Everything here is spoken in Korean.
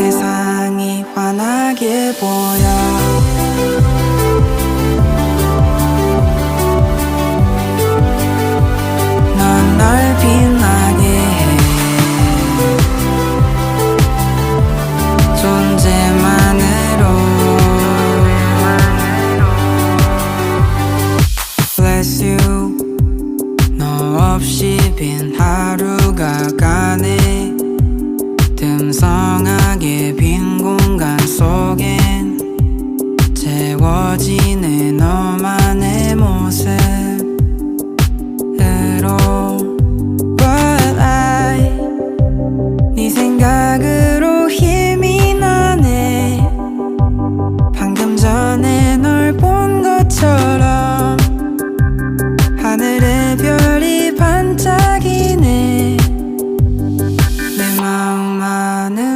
세상이 환하게 보여. 넌 날 빛나게 해. 존재만으로. Bless you. 너 없이 빈 하루